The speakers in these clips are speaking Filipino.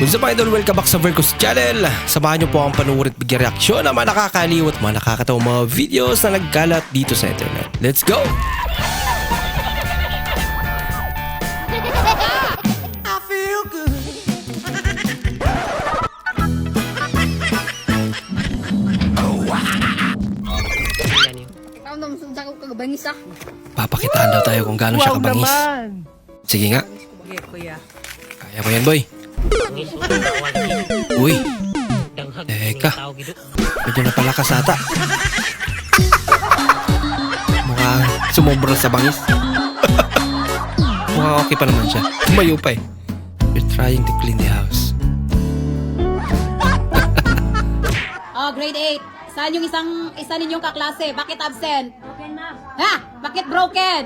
What's up idol? Welcome back sa Vercos Channel. Samahan niyo po ang panuwid at bigyan reaksyon ng mga nakakaliw at mga nakakatawang mga videos na nagkalat dito sa internet. Let's go! Kagabangis ah. Papakitaan daw tayo kung gaano siya kabangis. Sige nga. Sige, kuya. Kaya mo yan boy. Uy, teka. Medyo napalakas ata. Mukhang sumobra sa bangis. Mukhang okay pa naman siya. Tumayo pa eh. We're trying to clean the house. Oh, grade 8. Saan yung isang isa ninyong kaklase? Bakit absent? Broken, ma'am. Ha? Bakit broken?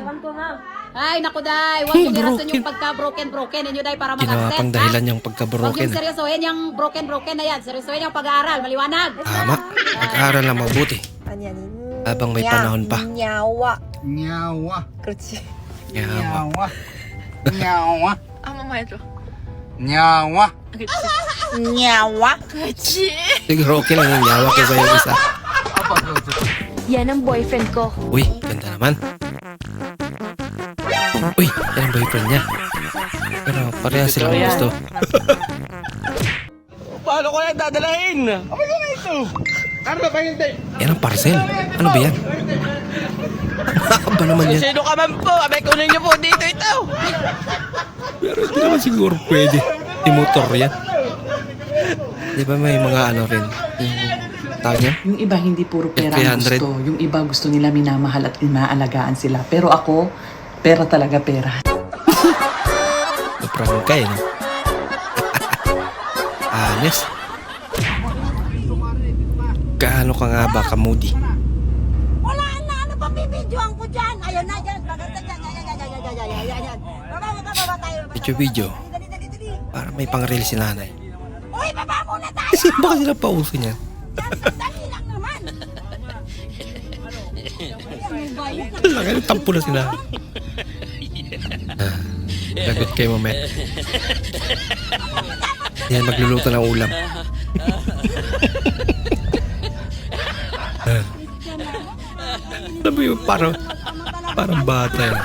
Ay, naku, day. Huwag Hey, yung irason broken. yung pagka-broken-broken ninyo, day, para Ginawa mag-absent. pang dahilan ha? yung Huwag pagka-broken. yung seryosohin yung broken-broken na yan. Seryosohin yung pag-aaral. Maliwanag. Tama. Mag-aaral lang mabuti. 아니 아니. Habang may panahon pa. 냐와. Nyawa. 그렇지. Yawa. Nyawa. Nyawa. 한 번만 해줘. Nyawa. 냐와. Siguro okay lang yung yawa kaysa yung isa. Yan ang boyfriend ko. Uy, ganda naman. Uy, yan ang boyfriend niya. Pero pareha silang gusto. Paano ko yan dadalahin? Ano ba ito? Ano ba hindi? Yan ang parcel. Ano ba yan? Makakaba naman yan. Sino ka man po? Abay kunin niyo po dito ito. Pero hindi naman siguro pwede. Di motor yan. Di ba may mga ano rin? Yung tawag niya? Yung iba hindi puro pera ang 300. gusto. Yung iba gusto nila minamahal at inaalagaan sila. Pero ako, pera talaga pera. Sobrang kay, no? Honest. Gaano ka nga ba kamudi? Wala na. Ano pa bibidyoan ko dyan? Ayun na, dyan. Maganda dyan. Yan, yan, yan, yan, yan, yan, yan, yan. Baba, baba, baba tayo. Video-video. Dali, dali, dali. Para may pang-reel si nanay. Uy, baba muna tayo. Kasi baka sila pauso niyan. Dali. Laki ng tampo na sila. Ah, Lagot kay mamaya. Yan, magluluto ng ulam. Ah. Alam mo yun, parang, parang bata yan.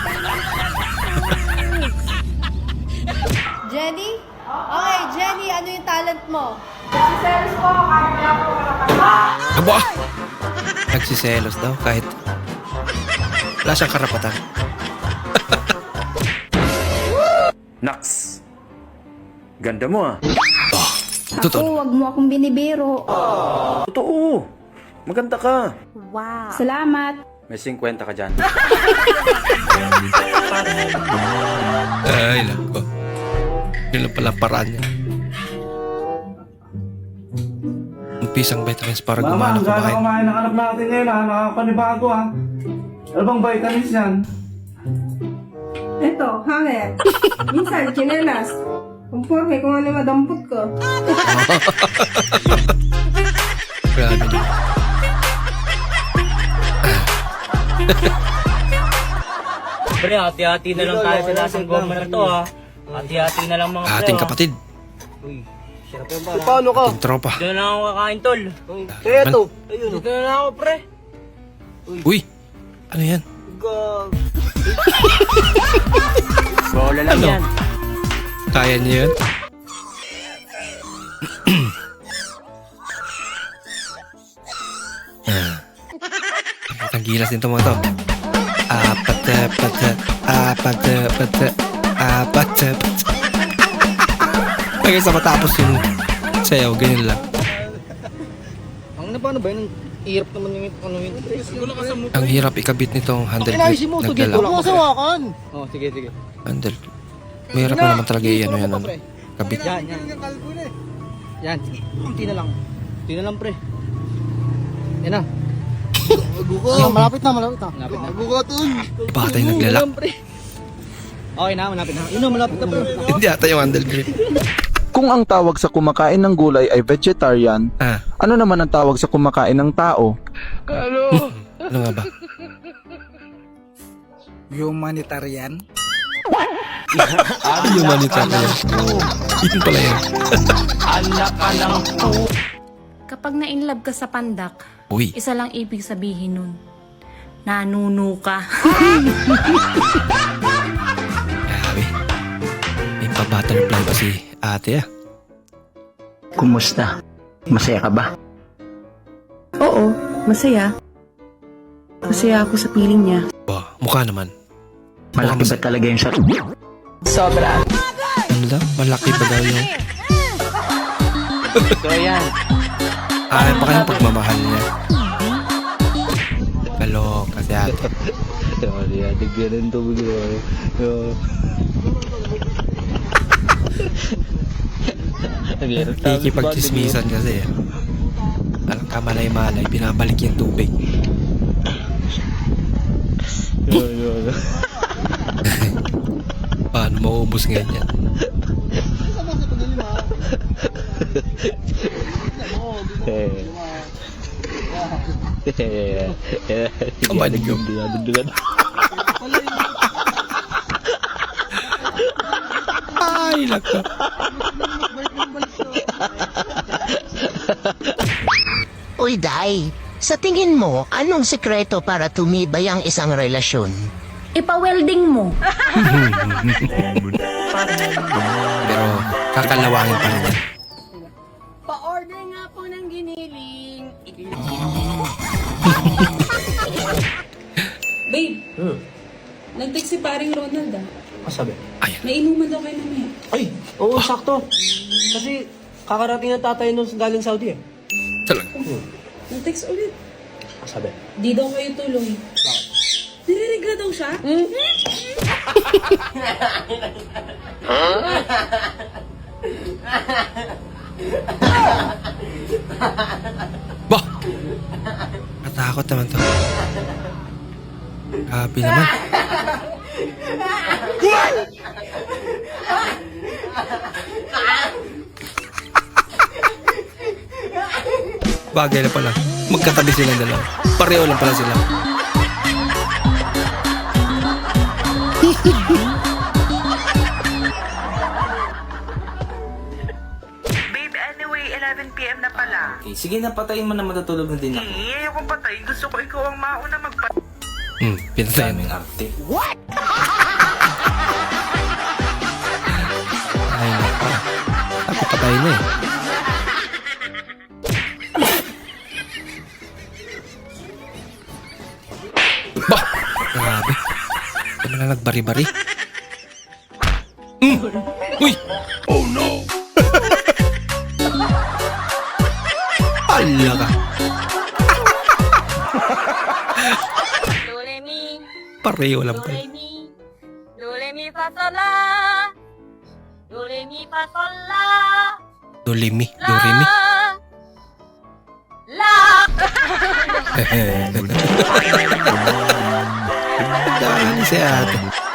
Jenny? Okay, Jenny, ano yung talent mo? Aba! Nagsiselos daw kahit wala siyang karapatan. Nax! Ganda mo ah. Totoo. Huwag mo akong binibiro. Totoo! Maganda ka. Salamat. May 50 ka dyan. Ay, lako. Yun lang pala paraan niya. Umpisang vitamins para gumana Mama, gano'n kumain. kumain ng anak natin ngayon ha, nakakapanibago ha. Ano bang vitamins yan? Ito, hangit. Minsan, chinelas. Conforme kung ano yung madampot ko. Grabe niya. Pre, hati-hati na lang tayo sa lasang goma na to ha. Hati-hati na lang mga pre. Ating kapatid. Uy, Paano ka? Tropa. Dito na lang ako kakain tol. Kaya to. Ayun, dito na lang ako pre. Uy! Ano yan? Bola lang Ano? yan. Kaya niya yun? Ah. Ang gilas nito mga to. Apat, apat, apat, apat, apat, apat. Hanggang sa matapos yung sayaw, ganyan lang. Ang na paano ba yun? Hirap naman yung ano yun. Sa. Ang hirap ikabit nitong handle grip. tugit. Huwag Nagdala. mo kasawakan. Oh, sige, sige. Handle. Mahirap na naman talaga i-ano yan. Ano. Kabit. Yan, yan. Yan. Kunti na lang. Kunti na lang, pre. Yan na. Aguko. malapit na, malapit na. Malapit na. Tun. Tayo naglalak. Okay na, malapit na. Yun na, malapit na, pre. Hindi ata yung handle grip. Kung ang tawag sa kumakain ng gulay ay vegetarian, Ah, ano naman ang tawag sa kumakain ng tao? ano nga ba? Humanitarian. yung manita ko yan. Yun pala yun. Kapag na-inlove ka sa pandak, Uy. isa lang ibig sabihin nun. Nanuno ka. Pa-butterfly pa si ate ah. Kumusta? Masaya ka ba? Oo, masaya. Masaya ako sa piling niya. Oh, mukha naman. Malaki ba talaga yung sa... Sobra. Ano daw? Malaki ba daw yung... So yan. Ah, baka yung pagmamahal niya. Kaloka si ate. Kikipagchismisan kasi eh. Alam ka malay-malay, binabalik yung tubig. Paano maubos ngayon yan? Kamalig yung Ay, laka. Uy, Day. Sa tingin mo, anong sekreto para tumibay ang isang relasyon? Ipa-welding mo. Pero kakalawangin pa rin yan. Pa-order nga po ng giniling. Babe, nag-text si paring Ronald ah. Masabi. Ayan. Nainuman daw kayo mamaya. Ay, oo, sakto. Kasi kakarating ng tatay nung galing Saudi eh. Talaga. Nag-text ulit. Masabi. Di daw kayo tuloy. Nire-regla daw siya? Bah! Katakot naman to. Grabe naman. Bagay na pala. Magkatabi silang dalawa. Pareho lang pala sila. Babe, anyway, 11pm na pala. Okay, sige na, patayin mo na matutulog na din ako. Eh, ayokong patayin. Gusto ko ikaw ang mauna magpa... Hmm, pinatayan. Daming arte. Ay, patay na eh. Bah! Grabe. Ano na nagbari-bari? Mm. Uy! Oh no! Ala ka. Pareho lang pala. Do re mi fa sol la. Do re mi fa sol la. Dolimi. Dorimi. La. Dahil si ate.